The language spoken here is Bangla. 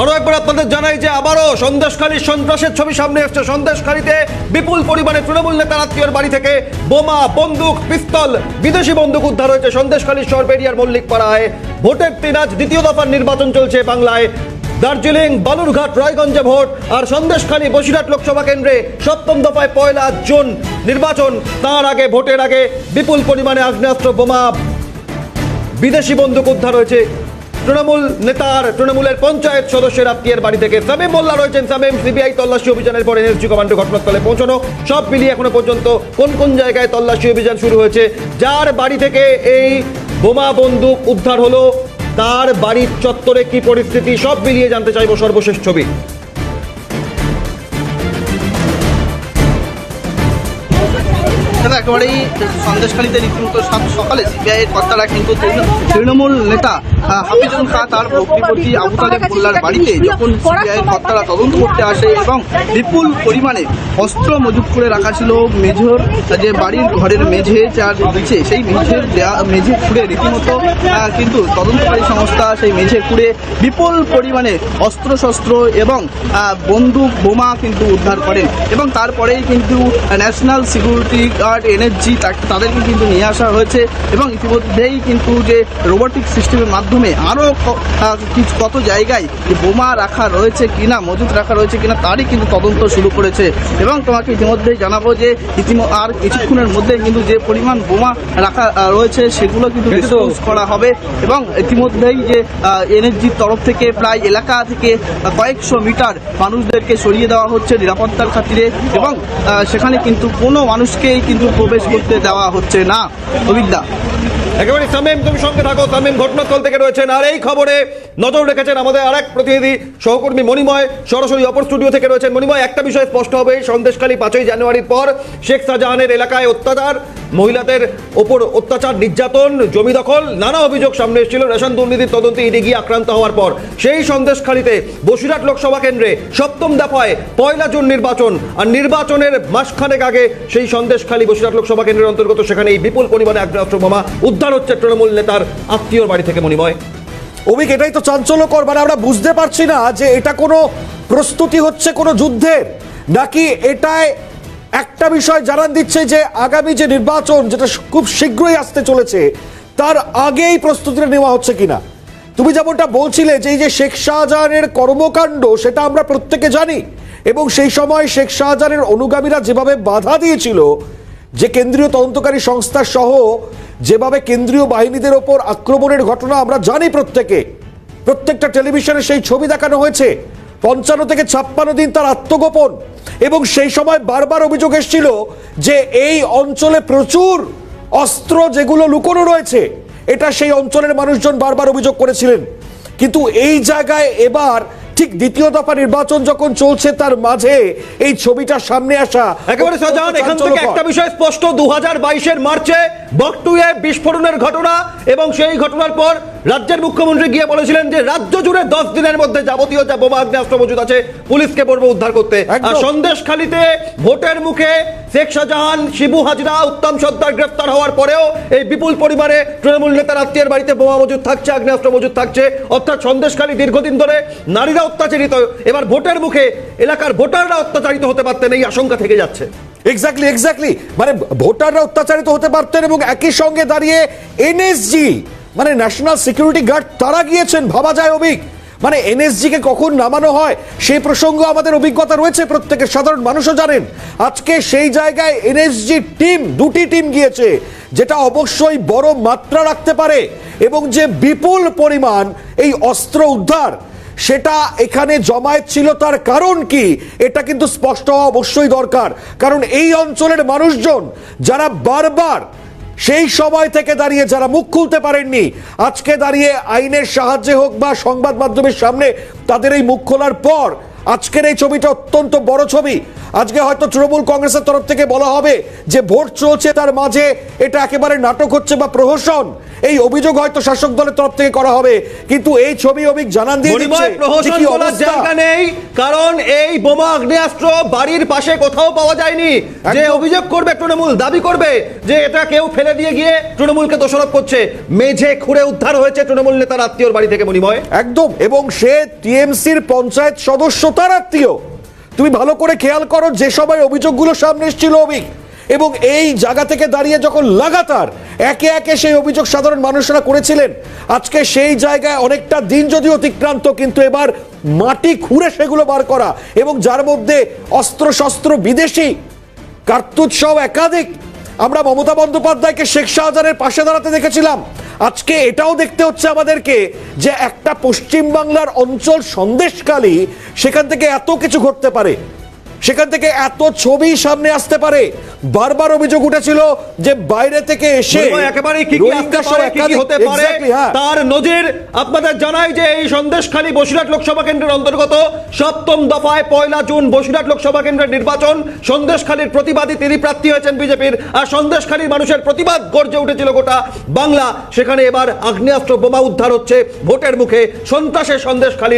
আরও একবার আপনাদের জানাই যে আবারও সন্দেশখালীর সন্ত্রাসের ছবি সামনে এসছে। সন্দেশখালীতে বিপুল পরিমাণে তৃণমূল নেতার আত্মীয়র বাড়ি থেকে বোমা, বন্দুক, পিস্তল, বিদেশি বন্দুক উদ্ধার হয়েছে সন্দেশখালীর সরবেরিয়ার মল্লিক পাড়ায় ভোটের দিন আজ দ্বিতীয় দফার নির্বাচন চলছে বাংলায়। দার্জিলিং, বালুরঘাট, রায়গঞ্জে ভোট আর সন্দেশখালী বসিরহাট লোকসভা কেন্দ্রে সপ্তম দফায় পয়লা জুন নির্বাচন। তার আগে, ভোটের আগে বিপুল পরিমাণে আগ্নেয়াস্ত্র, বোমা, বিদেশি বন্দুক উদ্ধার হয়েছে। তৃণমূল নেতার, তৃণমূলের পঞ্চায়েত সদস্যের আত্মীয়ের বাড়ি থেকে সামিম মোল্লা রয়েছেন। সামিম, সিবিআই তল্লাশি অভিযানের পর এনএসজি কমান্ডো ঘটনাস্থলে পৌঁছানো। সব মিলিয়ে এখনও পর্যন্ত কোন কোন জায়গায় তল্লাশি অভিযান শুরু হয়েছে? যার বাড়ি থেকে এই বোমা বন্দুক উদ্ধার হলো, তার বাড়ির চত্বরে কি পরিস্থিতি? সব মিলিয়ে জানতে চাইব সর্বশেষ ছবি। দাদা একেবারেই সন্দেশখালীতে রীতিমতো সকালে সিবিআই কর্তারা কিন্তু তৃণ- তৃণমূল নেতা হাফিজুল খাঁ তার ভগ্নিপতি আবু মোল্লার বাড়িতে যখন সিবিআই এর কর্তারা তদন্ত করতে আসে এবং বিপুল পরিমাণে অস্ত্র মজুত করে রাখা ছিল, মেঝর যে বাড়ির ঘরের মেঝে যার নিচে সেই মেঝের মেঝে খুঁড়ে রীতিমতো কিন্তু তদন্তকারী সংস্থা সেই মেঝে খুঁড়ে বিপুল পরিমাণে অস্ত্রশস্ত্র এবং বন্দুক, বোমা কিন্তু উদ্ধার করেন এবং তারপরেই কিন্তু ন্যাশনাল সিকিউরিটি গার্ড এনএসজি তাদেরকে কিন্তু নিয়ে আসা হয়েছে এবং ইতিমধ্যেই কিন্তু যে রোবোটিক সিস্টেমের মাধ্যমে আরও কিছু কত জায়গায় যে বোমা রাখা রয়েছে কিনা মজুত রাখা রয়েছে কিনা তারই কিন্তু তদন্ত শুরু করেছে। এবং তোমাকে ইতিমধ্যেই জানাব যে ইতিম আর কিছুক্ষণের মধ্যে কিন্তু যে পরিমাণ বোমা রাখা রয়েছে সেগুলো কিন্তু ডিসপোজ করা হবে এবং ইতিমধ্যেই যে এনএসজির তরফ থেকে প্রায় এলাকা থেকে কয়েকশো মিটার মানুষদেরকে সরিয়ে দেওয়া হচ্ছে নিরাপত্তার খাতিরে এবং সেখানে কিন্তু কোনো মানুষকেই কিন্তু প্রবেশ করতে দেওয়া হচ্ছে না। অভিজ্ঞা একেবারে সামেম, তুমি সঙ্গে থাকো। সামিম ঘটনাস্থল থেকে রয়েছেন। আর এই খবরে নজর রেখেছেন আমাদের আরেক প্রতিনিধি সহকর্মী মণিময়। সরাসরি অপর স্টুডিও থেকে রয়েছেন মণিময়। একটা বিষয় স্পষ্ট হবে, সন্দেশখালী পাঁচই জানুয়ারির পর শেখ শাহজাহানের এলাকায় অত্যাচার, মহিলাদের ওপর অত্যাচার, নির্যাতন, জমি দখল, নানা অভিযোগ সামনে এসেছিল। রেশন দুর্নীতির তদন্তে ইডি গিয়ে আক্রান্ত হওয়ার পর সেই সন্দেশখালীতে বসিরহাট লোকসভা কেন্দ্রে সপ্তম দফায় পয়লা জুন নির্বাচন আর নির্বাচনের মাসখানেক আগে সেই সন্দেশখালী বসিরহাট লোকসভা কেন্দ্রের অন্তর্গত সেখানে এই বিপুল পরিমাণে আগ্নেয়াস্ত্র বোমা উদ্ধার হচ্ছে তৃণমূল নেতার আত্মীয়র বাড়ি থেকে। মণিময়। অভিক, এটাই তো চাঞ্চল্যকর মানে আমরা বুঝতে পারছি না যে এটা কোনো প্রস্তুতি হচ্ছে কোনো যুদ্ধের, নাকি এটায় একটা বিষয় জানান দিচ্ছে যে আগামী যে নির্বাচন, যেটা খুব শীঘ্রই আসতে চলেছে, তার আগেই প্রস্তুতিটা নেওয়া হচ্ছে কিনা? তুমি যেমনটা বলছিলে যে এই যে শেখ শাহজাহানের কর্মকাণ্ড, সেটা আমরা প্রত্যেকে জানি, এবং সেই সময় শেখ শাহজাহানের অনুগামীরা যেভাবে বাধা দিয়েছিল, যে কেন্দ্রীয় তদন্তকারী সংস্থা সহ যেভাবে কেন্দ্রীয় বাহিনীদের ওপর আক্রমণের ঘটনা আমরা জানি প্রত্যেকে। প্রত্যেকটা টেলিভিশনে সেই ছবি দেখানো হয়েছে। পঞ্চান্ন থেকে ছাপ্পান্ন দিন তার আত্মগোপন এবং সেই সময় বারবার অভিযোগ এসেছিল যে এই অঞ্চলে প্রচুর অস্ত্র যেগুলো লুকোনো রয়েছে, এটা সেই অঞ্চলের মানুষজন বারবার অভিযোগ করেছিলেন। কিন্তু এই জায়গায় এবার ঠিক দ্বিতীয় দফা নির্বাচন যখন চলছে তার মাঝে এই ছবিটা সামনে আসা একেবারে সাজান এখান থেকে একটা বিষয় স্পষ্ট দু হাজার বাইশের মার্চে বকটুয়ে বিস্ফোরণের ঘটনা এবং সেই ঘটনার পর রাজ্যের মুখ্যমন্ত্রী গিয়ে বলেছিলেন যে রাজ্য জুড়ে দশ দিনের মধ্যে যাবতীয় যা বোমা আগ্নেয়াস্ত্র মজুদ আছে পুলিশকে বলব উদ্ধার করতে। আর সন্দেশখালীতে ভোটের মুখে শেখ শাহজাহান শিবু হাজরা উত্তম সর্দার গ্রেফতার হওয়ার পরেও এই বিপুল পরিমাণে তৃণমূল নেতার আত্মীয়ের বাড়িতে বোমা মজুদ থাকছে আগ্নেয়াস্ত্র মজুদ থাকছে। অর্থাৎ সন্দেশখালী দীর্ঘদিন ধরে নারীরা অত্যাচারিত। এবার ভোটের মুখে এলাকার ভোটাররা অত্যাচারিত হতে পারতেন এই আশঙ্কা থেকে যাচ্ছে। এক্স্যাক্টলি এক্স্যাক্টলি মানে ভোটাররা অত্যাচারিত হতে পারতেন এবং একই সঙ্গে দাঁড়িয়ে এনএসজি মানে ন্যাশনাল সিকিউরিটি গার্ড তারা গিয়েছেন, ভাবা যায় অভিক মানে এনএসজি কে কখন নামানো হয়, সেই প্রসঙ্গ আমাদের অভিজ্ঞতা রয়েছে, প্রত্যেকের সাধারণ মানুষও জানেন। আজকে সেই জায়গায় এনএসজি টিম দুটি টিম গিয়েছে, যেটা অবশ্যই বড় মাত্রা রাখতে পারে এবং যে বিপুল পরিমাণ এই অস্ত্র উদ্ধার সেটা এখানে জমায়েত ছিল তার কারণ কি? এটা কিন্তু স্পষ্ট হওয়া অবশ্যই দরকার। কারণ এই অঞ্চলের মানুষজন যারা বারবার সেই সময় থেকে দাঁড়িয়ে যারা মুখ খুলতে পারেননি, আজকে দাঁড়িয়ে আইনের সাহায্যে হোক বা সংবাদ মাধ্যমের সামনে তাদের এই মুখ খোলার পর আজকের এই ছবিটা অত্যন্ত বড় ছবি। আজকে হয়তো তৃণমূল কংগ্রেসের তরফ থেকে বলা হবে যে ভোট চলছে তার মাঝে এটা একেবারে নাটক হচ্ছে বা প্রহসন। এই অভিযোগ হয়তো শাসক দলের তরফ থেকে করা হবে। কিন্তু এই ছবি অভিক জানান দিয়ে প্রহসন বলার জায়গা নেই কারণ এই বোমা আগ্নেয়াস্ত্র বাড়ির পাশে কোথাও পাওয়া যায়নি। যে অভিযোগ করবে তৃণমূল দাবি করবে যে এটা কেউ ফেলে দিয়ে গিয়ে তৃণমূলকে দোষারোপ করছে। মেঝে খুঁড়ে উদ্ধার হয়েছে তৃণমূল নেতার আত্মীয়র বাড়ি থেকে মনিময় একদম। এবং সে টিএমসির পঞ্চায়েত সদস্য তার আত্মীয়। তুমি ভালো করে খেয়াল করো যে সবাই অভিযোগগুলো সামনে এসেছিল অভিক এবং এই জায়গা থেকে দাঁড়িয়ে যখন লাগাতার একে একে সেই অভিযোগ সাধারণ মানুষরা করেছিলেন, আজকে সেই জায়গায় অনেকটা দিন যদি অতিক্রান্ত, কিন্তু এবার মাটি খুঁড়ে সেগুলো বার করা এবং যার মধ্যে অস্ত্র শস্ত্র বিদেশি কার্তুৎ সহ একাধিক আমরা মমতা বন্দ্যোপাধ্যায়কে শেখ শাহজাহানের পাশে দাঁড়াতে দেখেছিলাম। আজকে এটাও দেখতে হচ্ছে আমাদেরকে যে একটা পশ্চিমবাংলার অঞ্চল সন্দেশকালী সেখান থেকে এত কিছু ঘটতে পারে। সেখান থেকে এত ছবি সামনে আসতে পারে বারবার অভিযোগ উঠেছিল যে বাইরে থেকে এসে একেবারে কি কি আসতে পারে, কি কি হতে পারে হ্যাঁ। তার নজির আপনাদের জানাই যে এই সন্দেশখালী বসিরহাট লোকসভা কেন্দ্রের অন্তর্গত সপ্তম দফায় পয়লা জুন বসিরহাট লোকসভা কেন্দ্রের নির্বাচন সন্দেশখালীর প্রতিবাদী তিনি প্রার্থী হয়েছেন বিজেপির আর সন্দেশখালীর মানুষের প্রতিবাদ গর্জে উঠেছিল গোটা বাংলা সেখানে এবার আগ্নেয়াস্ত্র বোমা উদ্ধার হচ্ছে ভোটের মুখে সন্ত্রাসের সন্দেশখালীর